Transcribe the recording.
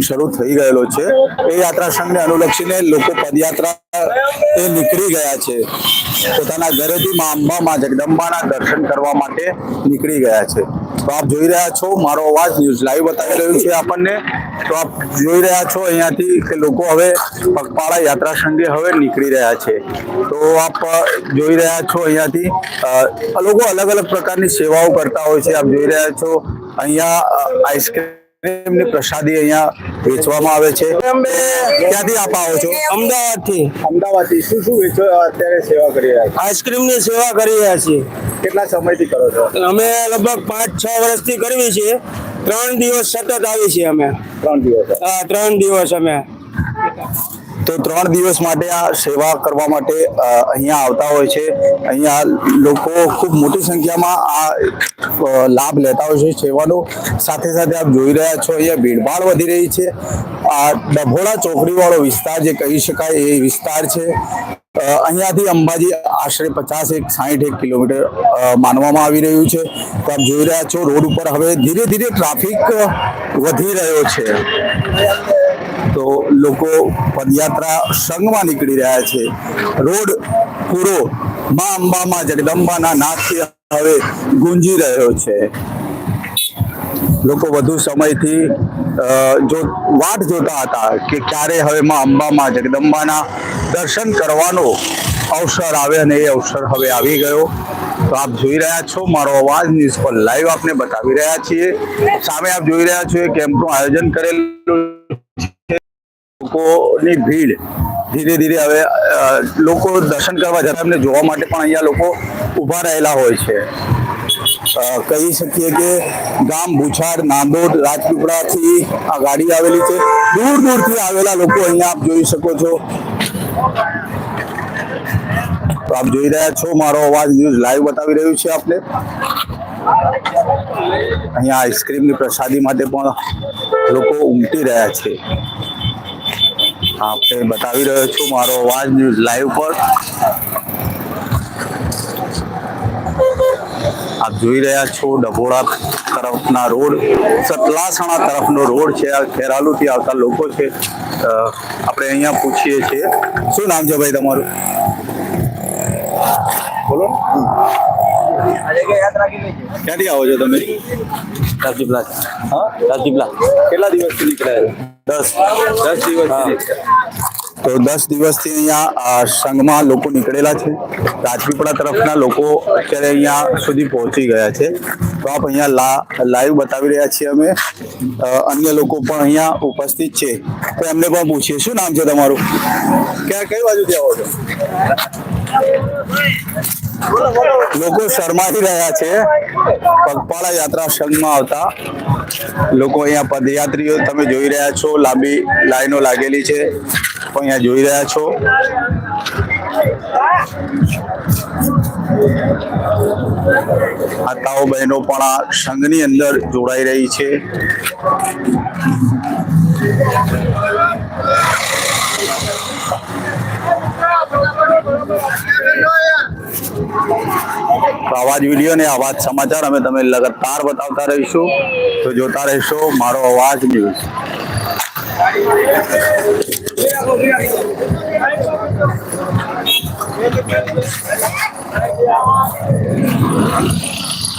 શરૂ થઈ ગયેલો છે. એ યાત્રા સંઘને અનુલક્ષીને લોકો પદયાત્રા એ નીકળી ગયા છે. પોતાના ઘરેથી મા અંબામાં જગદંબાના દર્શન કરવા માટે નીકળી ગયા છે. તો આપ જોઈ રહ્યા છો મારો અવાજ ન્યૂઝ લાઈવ બતાવી રહ્યું છે આપણને. તો આપ જોઈ રહ્યા છો અહીંયાથી કે લોકો હવે પગપાળા યાત્રા સંઘે હવે નીકળી રહ્યા છે. તો આપ જોઈ રહ્યા છો અહીંયાથી લોકો અલગ અલગ પ્રકારની સેવાઓ કરતા હોય છે. આપ જોઈ રહ્યા છો અહીંયા અ, આઈસ્ક્રીમની પ્રસાદી અહીંયા વેચવામાં આવે છે. ક્યાંથી આપ આવો છો? અમદાવાદથી. અમદાવાદથી. શું શું વેચો અત્યારે સેવા કરી રહ્યા છો? આઈસ્ક્રીમની સેવા કરી રહ્યા છીએ. કેટલા સમયથી કરો છો? અમે લગભગ પાંચ છ વર્ષથી કરવી છે ત્રણ દિવસ સતત આવી છીએ અમે. ત્રણ દિવસ. હા ત્રણ દિવસ અમે. તો ત્રણ દિવસ માટે આ સેવા કરવા માટે અહીંયા આવતા હોય છે. અહીંયા લોકો ખૂબ મોટી સંખ્યામાં આ લાભ લેતા હોય છે સેવાનો. સાથે સાથે આપ જોઈ રહ્યા છો, અહીંયા ભીડભાડ વધી રહી છે. આ ડભોળા ચોકડીવાળો વિસ્તાર જે કહી શકાય, એ વિસ્તાર છે. અહીંયાથી અંબાજી આશરે પચાસ એક સાહીઠ એક કિલોમીટર માનવામાં આવી રહ્યું છે. તો આપ જોઈ રહ્યા છો, રોડ ઉપર હવે ધીરે ધીરે ટ્રાફિક વધી રહ્યો છે. તો લોકો પદયાત્રા સંઘમાં નીકળી રહ્યા છે. રોડ પૂરો મા અંબામાં, જગદંબાના નાદથી હવે ગુંજી રહ્યો છે. લોકો વધુ સમયથી જો, વાટ જોતા હતા કે ક્યારે હવે મા અંબામાં, જગદંબાના દર્શન કરવાનો અવસર આવે અને એ અવસર હવે આવી ગયો. તો આપ જોઈ રહ્યા છો, મારો અવાજ ન્યૂઝ પર લાઈવ આપને બતાવી રહ્યા છીએ. સામે આપ જોઈ રહ્યા છો એ કેમ્પનું આયોજન કરેલું લોકોની ભીડ ધીરે ધીરે હવે લોકો દર્શન કરવા જતા એમને જોવા માટે પણ અહીંયા લોકો ઊભા રહેલા હોય છે. કહી શકીએ કે ગામ ભૂછાડ નાંદોદ, રાજપીપળાથી આ ગાડી આવેલી છે. દૂર દૂરથી આવેલા લોકો અહીંયા આપ જોઈ શકો છો. તો આપ જોઈ રહ્યા છો, મારો અવાજ ન્યૂઝ લાઈવ બતાવી રહ્યું છે આપને. અહીંયા આઈસ્ક્રીમની પ્રસાદી માટે પણ લોકો ઉમટી રહ્યા છે. આપણે બતાવી રહ્યો છું મારો અવાજ ન્યૂઝ લાઈવ પર. આપ જોઈ રહ્યા છો ડભોળા તરફના રોડ, સતલાસણા તરફનો રોડ છે, આ ખેરાલુથી આવતા લોકો છે. આપણે અહીંયા પૂછીએ છીએ. શું નામ છે ભાઈ તમારું? બોલો. ક્યાંથી આવો છો તમે? રાજપીપળા હા? રાજપીપળા કેટલા દિવસથી નીકળ્યા દસ. દસ દિવસ તો દસ દિવસથી અહીંયા સંઘમાં લોકો નીકળેલા છે. રાજપીપળા તરફના લોકો અત્યારે અહીંયા સુધી પહોંચી ગયા છે. તો આપ અહીંયા લાઈવ બતાવી રહ્યા છીએ અમે. અન્ય લોકો પણ અહીંયા ઉપસ્થિત છે. તો એમને પણ પૂછીએ. શું નામ છે તમારું? ક્યાં કઈ બાજુથી આવો છો? લોકો શરમાઈ રહ્યા છે. પગપાળા યાત્રા સંઘમાં આવતા લોકો અહીંયા પદયાત્રીઓ તમે જોઈ રહ્યા છો, લાંબી લાઈનો લાગેલી છે. અહીંયા જોઈ રહ્યા છો. માતાઓ બહેનો પણ આ સંઘની અંદર જોડાઈ રહી છે. તો આવા જ વીડિયો ને આવા જ સમાચાર અમે તમે લગાતાર બતાવતા રહીશું. તો જોતા રહેશો, મારો અવાજ ન્યૂઝ